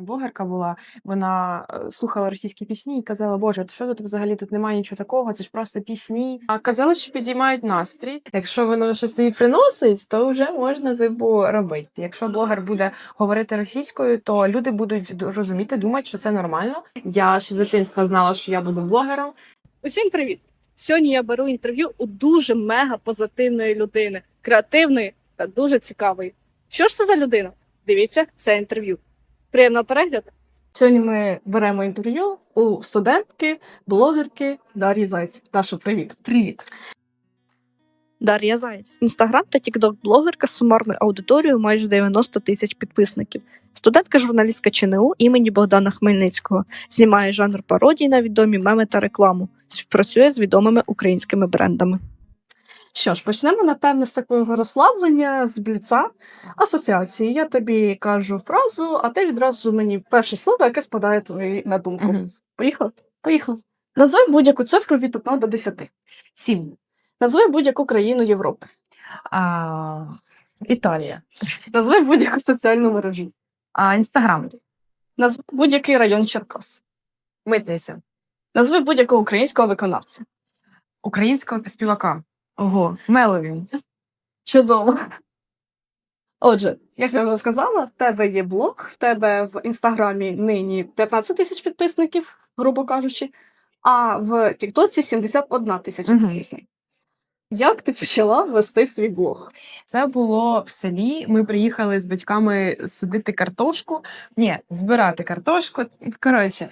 блогерка була, вона е, слухала російські пісні і казала, Боже, що тут взагалі тут немає нічого такого, це ж просто пісні. А казали, що підіймають настрій. Якщо воно щось тобі приносить, то вже можна типу робити. Якщо блогер буде говорити російською, то люди будуть розуміти, думати, що це нормально. Я ще з дитинства знала, що я буду блогером. Усім привіт! Сьогодні я беру інтерв'ю у дуже мега позитивної людини, креативної та дуже цікавої. Що ж це за людина? Дивіться це інтерв'ю. Приємного перегляду! Сьогодні ми беремо інтерв'ю у студентки, блогерки Дар'ї Зайць. Даша, привіт. Привіт. Дар'я Заєць, інстаграм та тікток блогерка з сумарною аудиторією майже 90 тисяч підписників. Студентка журналістка ЧНУ імені Богдана Хмельницького, знімає жанр пародій на відомі меми та рекламу, співпрацює з відомими українськими брендами. Що ж, почнемо, напевно, з такого розслаблення, з бліца асоціації. Я тобі кажу фразу, а ти відразу мені перше слово, яке спадає тобі на думку. Мгм. Поїхали? Поїхали. Назви будь-яку цифру від 1 до 10. Сім. Назви будь-яку країну Європи. А, Італія. Назви будь-яку соціальну мережу. А, Інстаграм. Назви будь-який район Черкас. Митниця. Назви будь-якого українського виконавця. Українського співака. Ого, Меловін. Чудово. Отже, як я вже сказала, в тебе є блог, в тебе в інстаграмі нині 15 тисяч підписників, грубо кажучи, а в Тіктоці 71 тисяча підписників. Як ти почала вести свій блог? Це було в селі. Ми приїхали з батьками садити картошку. Ні, збирати картошку. Коротше,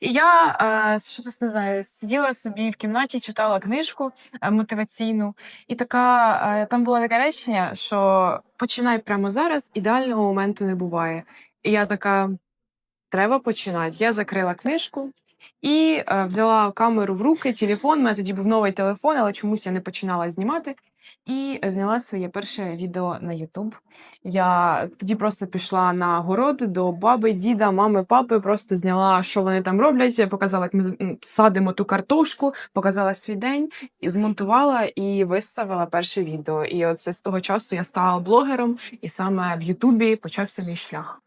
і я е, що це не знаю, сиділа собі в кімнаті, читала книжку е, мотиваційну, і така е, там було таке речення, що починай прямо зараз, ідеального моменту не буває. І я така. Треба починати. Я закрила книжку і е, взяла камеру в руки, телефон. У мене тоді був новий телефон, але чомусь я не починала знімати. І зняла своє перше відео на Ютуб. Я тоді просто пішла на город до баби, діда, мами, папи, просто зняла, що вони там роблять, показала, як ми садимо ту картошку, показала свій день, змонтувала і виставила перше відео. І оце з того часу я стала блогером, і саме в Ютубі почався мій шлях.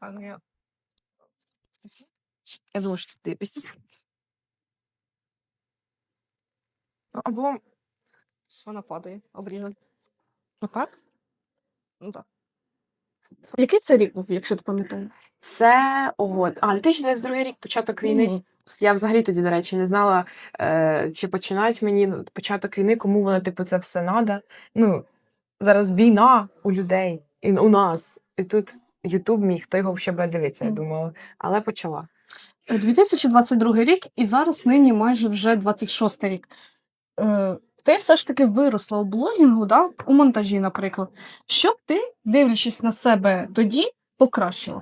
Я думаю, що ти Або Вона падає, обріжена. отак. Ну так. Який це рік був, якщо ти пам'ятаєш? Це ого, а 2022 рік, початок війни. Мгм. Я взагалі тоді, до речі, не знала, е, чи починають мені ну, початок війни, кому воно, типу, це все надо. Ну, зараз війна у людей, і у нас. І тут Ютуб мій, хто його взагалі буде дивитися, я Мгм. думала. Але почала. Е, 2022 рік, і зараз нині майже вже 26 рік. Е, ти все ж таки виросла у блогінгу, да? у монтажі, наприклад. Що б ти, дивлячись на себе тоді, покращила?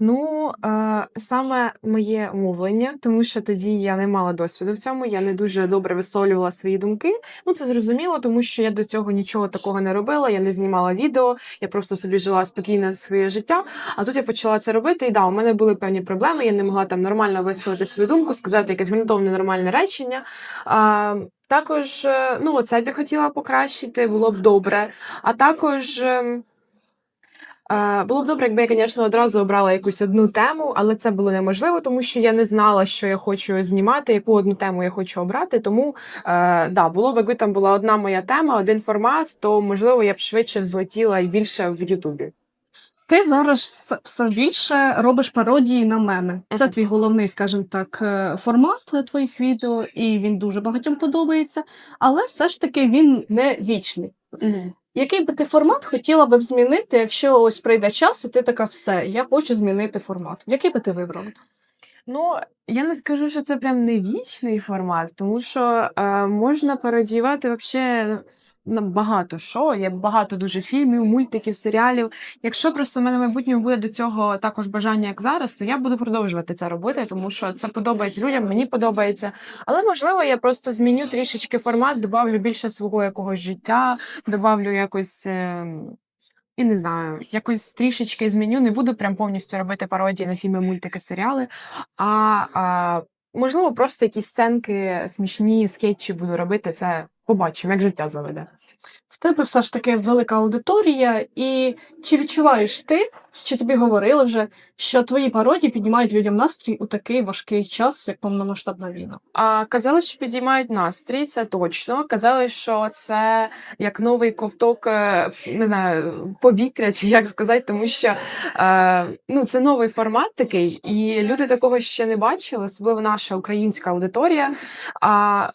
Ну, е, саме моє мовлення, тому що тоді я не мала досвіду в цьому, я не дуже добре висловлювала свої думки. Ну, це зрозуміло, тому що я до цього нічого такого не робила, я не знімала відео, я просто собі жила спокійне своє життя. А тут я почала це робити, і да, у мене були певні проблеми. Я не могла там нормально висловити свою думку, сказати якесь ґрунтовне нормальне речення. А, також, е, ну, це б я хотіла покращити, було б добре. А також. Було б добре, якби я, звісно, одразу обрала якусь одну тему, але це було неможливо, тому що я не знала, що я хочу знімати, яку одну тему я хочу обрати. Тому е, да, було б, якби там була одна моя тема, один формат, то можливо я б швидше взлетіла і більше в Ютубі. Ти зараз все більше робиш пародії на меми. Це твій головний, скажімо так, е, формат твоїх відео, і він дуже багатьом подобається, але все ж таки він не вічний. Який би ти формат хотіла б змінити, якщо ось прийде час, і ти така все, я хочу змінити формат. Який би ти вибрала? Ну, я не скажу, що це прям не вічний формат, тому що е, можна пародіювати на багато що. Є багато дуже фільмів, мультиків, серіалів. Якщо просто в мене в майбутньому буде до цього також бажання, як зараз, то я буду продовжувати це робити, тому що це подобається людям, мені подобається. Але можливо, я просто зміню трішечки формат, добавлю більше свого якогось життя, добавлю якось. Е, і не знаю, якось трішечки зміню. Не буду прям повністю робити пародії на фільми, мультики, серіали. А, а можливо, просто якісь сценки смішні, скетчі буду робити. Це побачимо, як життя заведе. В тебе все ж таки велика аудиторія, і чи відчуваєш ти, чи тобі говорили вже, що твої пародії піднімають людям настрій у такий важкий час, як повномасштабна війна? А казали, що підіймають настрій, це точно. Казали, що це як новий ковток, е, не знаю, повітря, чи як сказати, тому що е, ну, це новий формат такий, і люди такого ще не бачили, особливо наша українська аудиторія. А,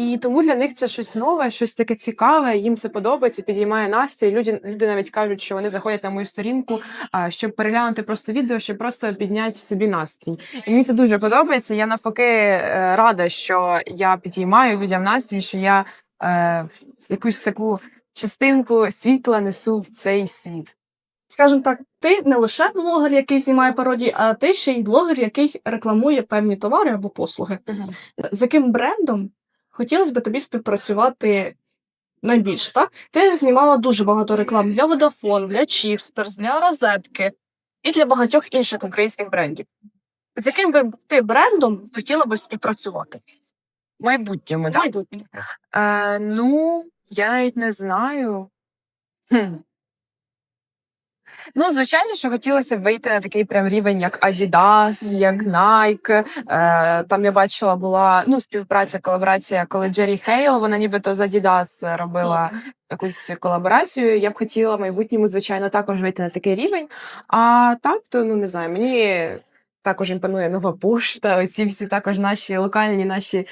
і тому для них це щось нове, щось таке цікаве. Їм це подобається, підіймає настрій. Люди, люди навіть кажуть, що вони заходять на мою сторінку, щоб переглянути просто відео, щоб просто підняти собі настрій. І мені це дуже подобається. Я навпаки е, рада, що я підіймаю людям настрій, що я е, якусь таку частинку світла несу в цей світ. Скажімо так, ти не лише блогер, який знімає пародії, а ти ще й блогер, який рекламує певні товари або послуги. З яким брендом хотілося б тобі співпрацювати найбільше, так? Ти знімала дуже багато реклам для Vodafone, для Chipsters, для Розетки і для багатьох інших українських брендів. З яким би ти брендом хотіла би співпрацювати? Майбутньому, так? майбутньому. Е, ну, я навіть не знаю. Хм. Ну, звичайно, що хотілося б вийти на такий прям рівень, як Adidas, як Nike. Е, там я бачила була ну, співпраця, колаборація, коли Джері Хейл, вона нібито з Adidas робила якусь колаборацію. Я б хотіла в майбутньому, звичайно, також вийти на такий рівень. А так, то ну не знаю, мені. Також імпонує нова пошта. Оці всі також наші локальні наші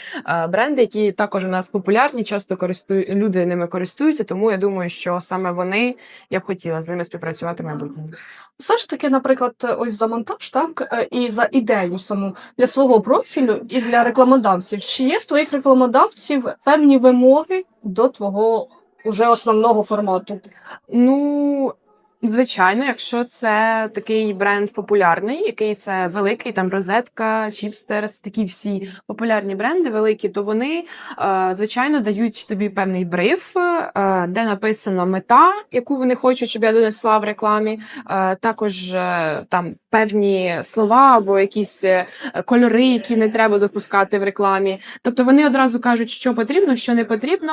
бренди, які також у нас популярні, часто користую, люди ними користуються. Тому я думаю, що саме вони я б хотіла з ними співпрацювати майбутньому. Все ж таки, наприклад, ось за монтаж, так, е, і за ідею саму для свого профілю і для рекламодавців. Чи є в твоїх рекламодавців певні вимоги до твого уже основного формату? Ну, звичайно, якщо це такий бренд популярний, який це великий, там розетка, чіпстерс, такі всі популярні бренди великі, то вони, е, звичайно, дають тобі певний бриф, е, де написана мета, яку вони хочуть, щоб я донесла в рекламі. Е, також там певні слова або якісь кольори, які не треба допускати в рекламі. Тобто вони одразу кажуть, що потрібно, що не потрібно.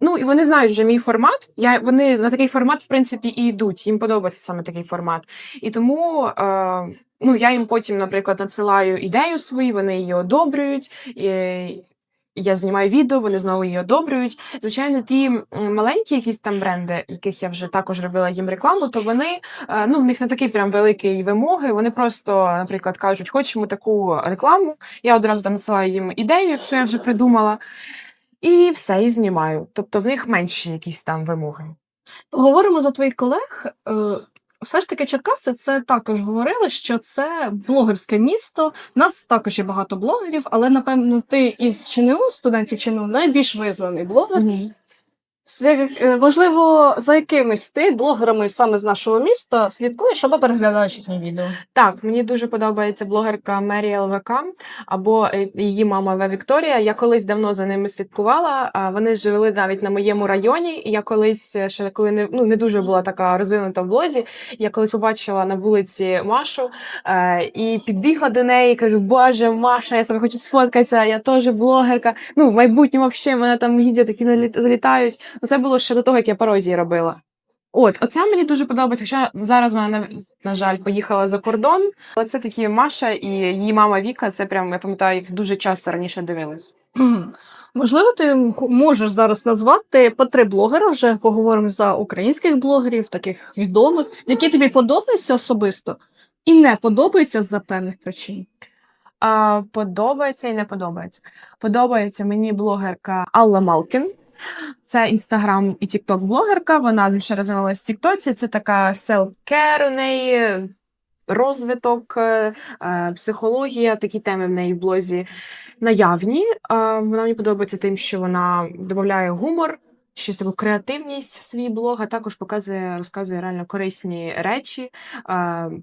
Ну і вони знають вже мій формат. Я вони на такий формат, в принципі, і йдуть. Їм подобається саме такий формат. І тому. А, Ну, я їм потім, наприклад, надсилаю ідею свою, вони її одобрюють. І я знімаю відео, вони знову її одобрюють. Звичайно, ті маленькі якісь там бренди, яких я вже також робила їм рекламу, то вони е, ну в них не такий прям великий вимоги. Вони просто, наприклад, кажуть, хочемо таку рекламу. Я одразу там насилаю їм ідею, якщо я вже придумала, і все, і знімаю. Тобто в них менші якісь там вимоги. Говоримо за твоїх колег. е, Все ж таки, Черкаси це також говорили, що це блогерське місто. У нас також є багато блогерів, але напевно ти із ЧНУ, студентів ЧНУ, найбільш визнаний блогер. Як- е, Можливо, за якимись ти блогерами саме з нашого міста слідкуєш або переглядаєш їхні відео. Так, мені дуже подобається блогерка Мері ЛВК або е, її мама В Вікторія. Я колись давно за ними слідкувала. Вони жили навіть на моєму районі. Я колись е, ще коли не ну не дуже була така розвинута в блозі. Я колись побачила на вулиці Машу е, і підбігла до неї. кажу: Боже, Маша, я себе хочу сфоткатися. Я теж блогерка. Ну в майбутньому взагалі мене там відео такі залітають. Ну це було ще до того, як я пародії робила. От, оце мені дуже подобається. Хоча зараз вона, на, жаль, поїхала за кордон. Але це такі Маша і її мама Віка. Це прям я пам'ятаю, їх дуже часто раніше дивились. Мгм. Можливо, ти можеш зараз назвати по три блогера, вже поговоримо за українських блогерів, таких відомих, які тобі подобаються особисто і не подобаються з-за певних причин. А, подобається і не подобається. Подобається мені блогерка Алла Малкін. Це інстаграм і тікток блогерка. Вона більше розвинулася в Тіктоці. Це така селф-кер у неї, розвиток, е, е, психологія, такі теми в неї в блозі наявні. Вона мені подобається тим, що вона додає гумор. Щось таку креативність в свій блог, а також показує, розказує реально корисні речі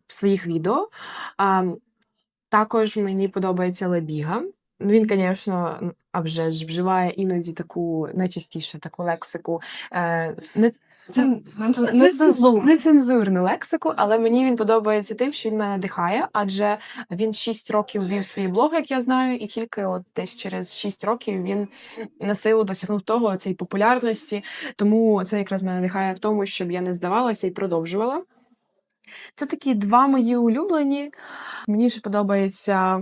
в своїх відео. Також мені подобається Лебіга. Ну, він, звісно, а вже ж вживає іноді таку найчастіше таку лексику. Е, не, це, Нецензурно. нецензурну лексику, але мені він подобається тим, що він мене надихає, адже він 6 років вів свій блог, як я знаю, і тільки от десь через 6 років він на силу досягнув того цієї популярності. Тому це якраз мене надихає в тому, щоб я не здавалася і продовжувала. Це такі два мої улюблені. Мені ще подобається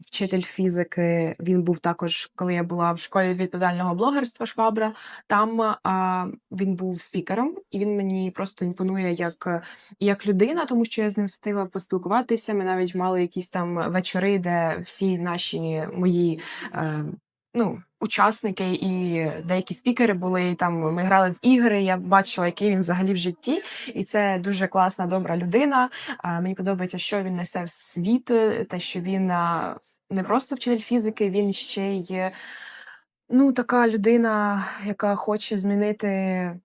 вчитель фізики. Він був також, коли я була в школі відповідального блогерства Швабра. Там а, він був спікером, і він мені просто імпонує як, як людина, тому що я з ним встигла поспілкуватися. Ми навіть мали якісь там вечори, де всі наші мої. Е, Ну, учасники і деякі спікери були і там. Ми грали в ігри. Я бачила, який він взагалі в житті, і це дуже класна, добра людина. А, Мені подобається, що він несе в світ, те, що він а, не просто вчитель фізики, він ще й ну, така людина, яка хоче змінити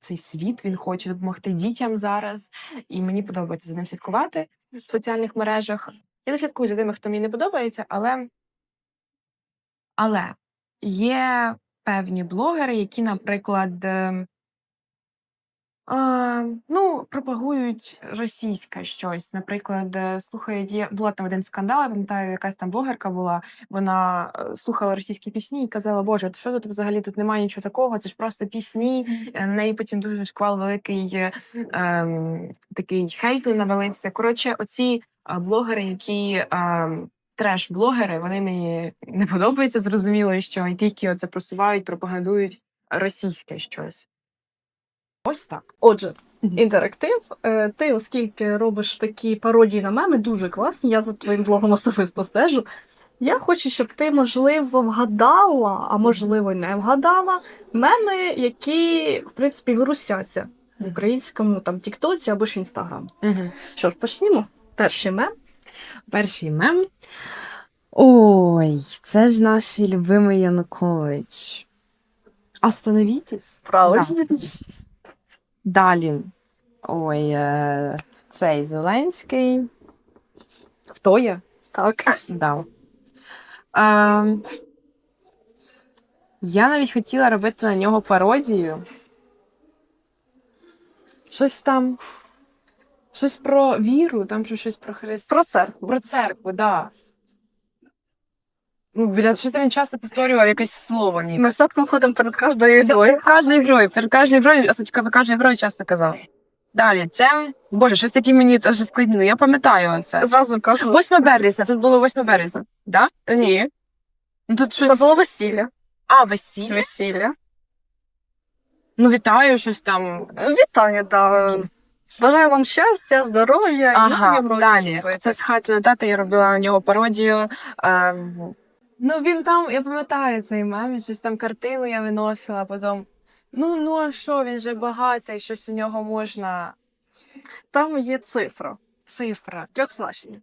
цей світ, він хоче допомогти дітям зараз. І мені подобається за ним слідкувати в соціальних мережах. Я не слідкую за тими, хто мені не подобається, але, але є певні блогери, які, наприклад, ем, а, ну, пропагують російське щось. Наприклад, е, слухають, є була там один скандал, я пам'ятаю, якась там блогерка була. Вона е, слухала російські пісні і казала: Боже, що тут взагалі тут немає нічого такого, це ж просто пісні. Е, неї потім дуже шквал великий ем, такий хейту навалився. Коротше, оці блогери, які. ем, Треш-блогери, вони мені не подобаються, зрозуміло, що тільки оце просувають, пропагандують російське щось. Ось так. Отже, інтерактив. Е, Ти, оскільки робиш такі пародії на меми, дуже класні. Я за твоїм блогом особисто стежу. Я хочу, щоб ти, можливо, вгадала, а можливо, не вгадала меми, які, в принципі, вирусяться в українському там Тіктоці або ж Інстаграм. Угу. Що ж, почнімо. Перший мем. Перший мем. Ой, це ж наш любимий Янукович. Остановітесь. Правильно. Далі. Ой, е, цей Зеленський. Хто я? Так. Да. Е, я навіть хотіла робити на нього пародію. Щось там. Щось про віру, там щось про Христа. Про церкву. Про церкву, да. Ну, біля щось він часто повторював якесь слово ніби. Ми садком ходимо перед кожною грою. Перед кожною грою, перед кожною грою, особливо перед кожною грою часто казав. Далі, це. Боже, щось таке мені теж складно. Ну, Я пам'ятаю це. Зразу кажу. 8 березня, тут було 8 березня. Да? Ні. Ну тут щось. Це було весілля. А, весілля. Весілля. Ну, вітаю, щось там. Вітання, да. Бажаю вам щастя, здоров'я. і Ага, років далі. Це з хати на тата, я робила на нього пародію. Ем... Ну, він там, я пам'ятаю цей мем, щось там картину я виносила, потім. Ну, ну а що, він же багатий, щось у нього можна. Там є цифра. Цифра. Трьохзначення.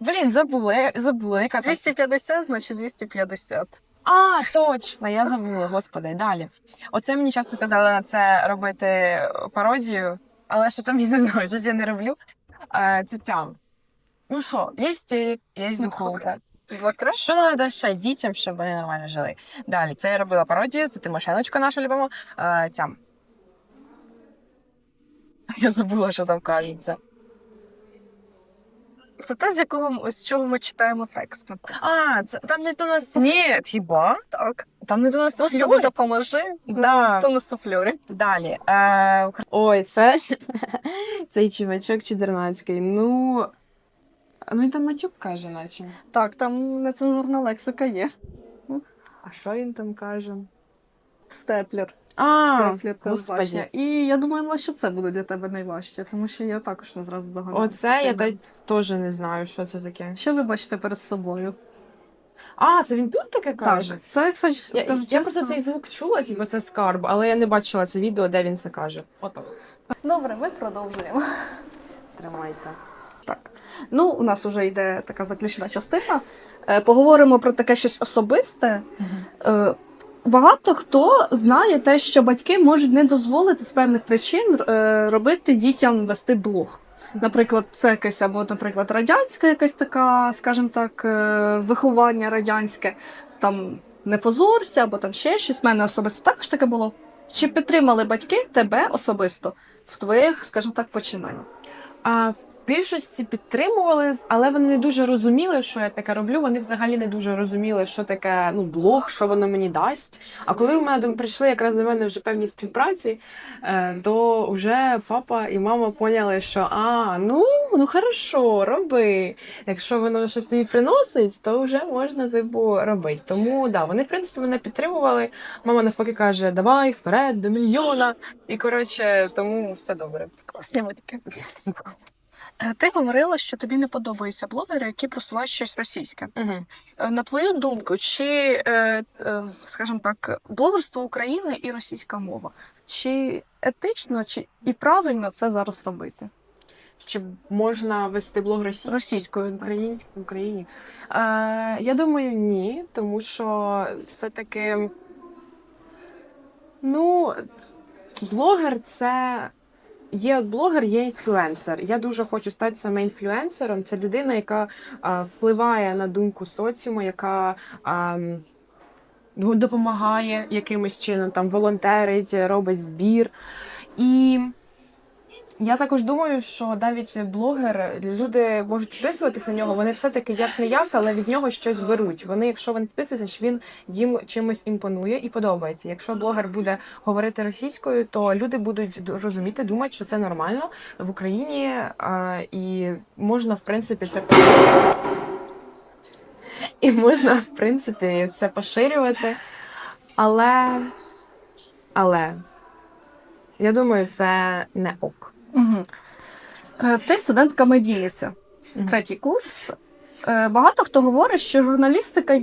Блін, забула, я забула, яка там 250, значить 250. А, точно, я забула, господи, далі. Оце мені часто казали на це робити пародію, але що там я не знаю, щось я не роблю. Е, Це тям. Ну що, є телек, є духовка. Що треба ще дітям, щоб вони нормально жили? Далі, це я робила пародію, це Тимошеночка наша любима. Е, Тям. Я забула, що там кажеться. Це те, з якого з чого ми читаємо текст. А, це там не до нас. Ні, хіба? Так. Там не до нас Господи, допоможи. Да. Хто на суфльорі. Далі. Е, Ой, це цей чувачок чудернацький. Ну. Ну він там матюк каже, наче. Так, там нецензурна лексика є. А що він там каже? Степлер. А, Степлер телебачення. господі. І я думаю, ну, що це буде для тебе найважче, тому що я також не зразу догадалася. Оце я та- теж не знаю, що це таке. Що ви бачите перед собою? А, це він тут таке каже? Так, це, кстати, Я, скажу я чесно, просто цей звук чула, типу це скарб, але я не бачила це відео, де він це каже. Отак. Добре, ми продовжуємо. Тримайте. Ну, у нас вже йде така заключна частина. Е, Поговоримо про таке щось особисте. Е, Багато хто знає те, що батьки можуть не дозволити з певних причин е, робити дітям вести блог. Наприклад, це якесь або, наприклад, радянська якась така, скажімо так, виховання радянське, там не позорся, або там ще щось. У мене особисто також таке було. Чи підтримали батьки тебе особисто в твоїх, скажімо так, починаннях? А в більшості підтримували, але вони не дуже розуміли, що я таке роблю. Вони взагалі не дуже розуміли, що таке ну, блог, що воно мені дасть. А коли у мене там прийшли якраз до мене вже певні співпраці, е, то вже папа і мама поняли, що а, ну, ну хорошо, роби. Якщо воно щось тобі приносить, то вже можна типу робити. Тому да, вони в принципі мене підтримували. Мама навпаки каже: давай вперед до мільйона. І коротше, тому все добре. Класні батьки. Е, Ти говорила, що тобі не подобаються блогери, які просувають щось російське. Угу. На твою думку, чи, е, скажімо так, блогерство України і російська мова, чи етично, чи і правильно це зараз робити? Чи можна вести блог російською? Російською. Українською в Україні? Е, я думаю, ні, тому що все-таки. Ну, блогер це. Є от блогер, є інфлюенсер. Я дуже хочу стати саме інфлюенсером. Це людина, яка а, впливає на думку соціуму, яка а, допомагає якимось чином, там волонтерить, робить збір. І я також думаю, що навіть блогер, люди можуть підписуватись на нього, вони все-таки як не як, але від нього щось беруть. Вони, якщо вони підписуються, що він їм чимось імпонує і подобається. Якщо блогер буде говорити російською, то люди будуть розуміти, думати, що це нормально в Україні, а, і можна, в принципі, це і можна, в принципі, це поширювати. Але, але я думаю, це не ок. Угу. Ти студентка медійниця, третій курс. Е, Багато хто говорить, що журналістика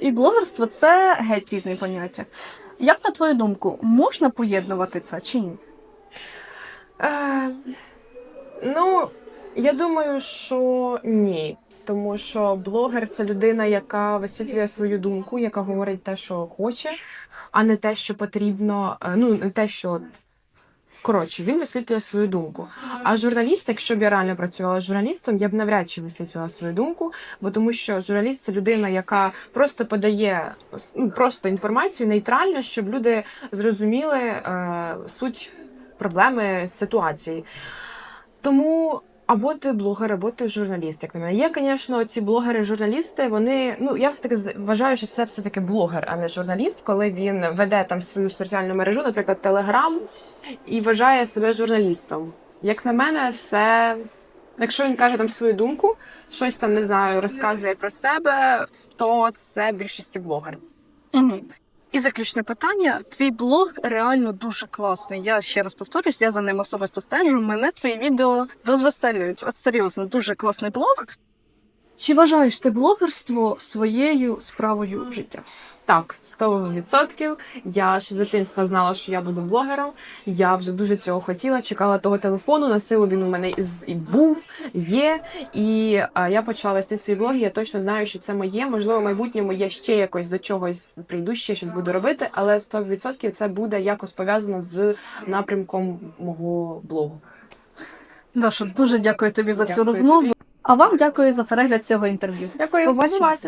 і блогерство це геть різні поняття. Як на твою думку, можна поєднувати це чи ні? Е, ну, я думаю, що ні. Тому що блогер це людина, яка висвітлює свою думку, яка говорить те, що хоче, а не те, що потрібно. е, Ну, не те, що. Коротше, він висвітлює свою думку. А журналіст, якщо б я реально працювала журналістом, я б навряд чи висвітлювала свою думку, бо тому що журналіст це людина, яка просто подає ну, просто інформацію нейтрально, щоб люди зрозуміли е, суть проблеми ситуації. Тому або ти блогер, або ти журналіст, як на мене. Є, звісно, ці блогери-журналісти, вони, ну, я все-таки з- вважаю, що це все-таки блогер, а не журналіст, коли він веде там свою соціальну мережу, наприклад, Телеграм, і вважає себе журналістом. Як на мене, це. Якщо він каже там свою думку, щось там не знаю, розказує про себе, то це більшості блогер. Угу. І заключне питання: твій блог реально дуже класний. Я ще раз повторюсь, я за ним особисто стежу. Мене твої відео розвеселюють. От серйозно, дуже класний блог. Чи вважаєш ти блогерство своєю справою життя? Так, 100%. Я ще з дитинства знала, що я буду блогером. Я вже дуже цього хотіла, чекала того телефону. На силу він у мене і був, є. І а, я почала вести свій блог. і Я точно знаю, що це моє. Можливо, в майбутньому я ще якось до чогось прийду, ще щось буду робити, але 100% це буде якось пов'язано з напрямком мого блогу. Даша, дуже дякую тобі за цю Дякую розмову. А вам дякую за перегляд цього інтерв'ю. Дякую, побачимось.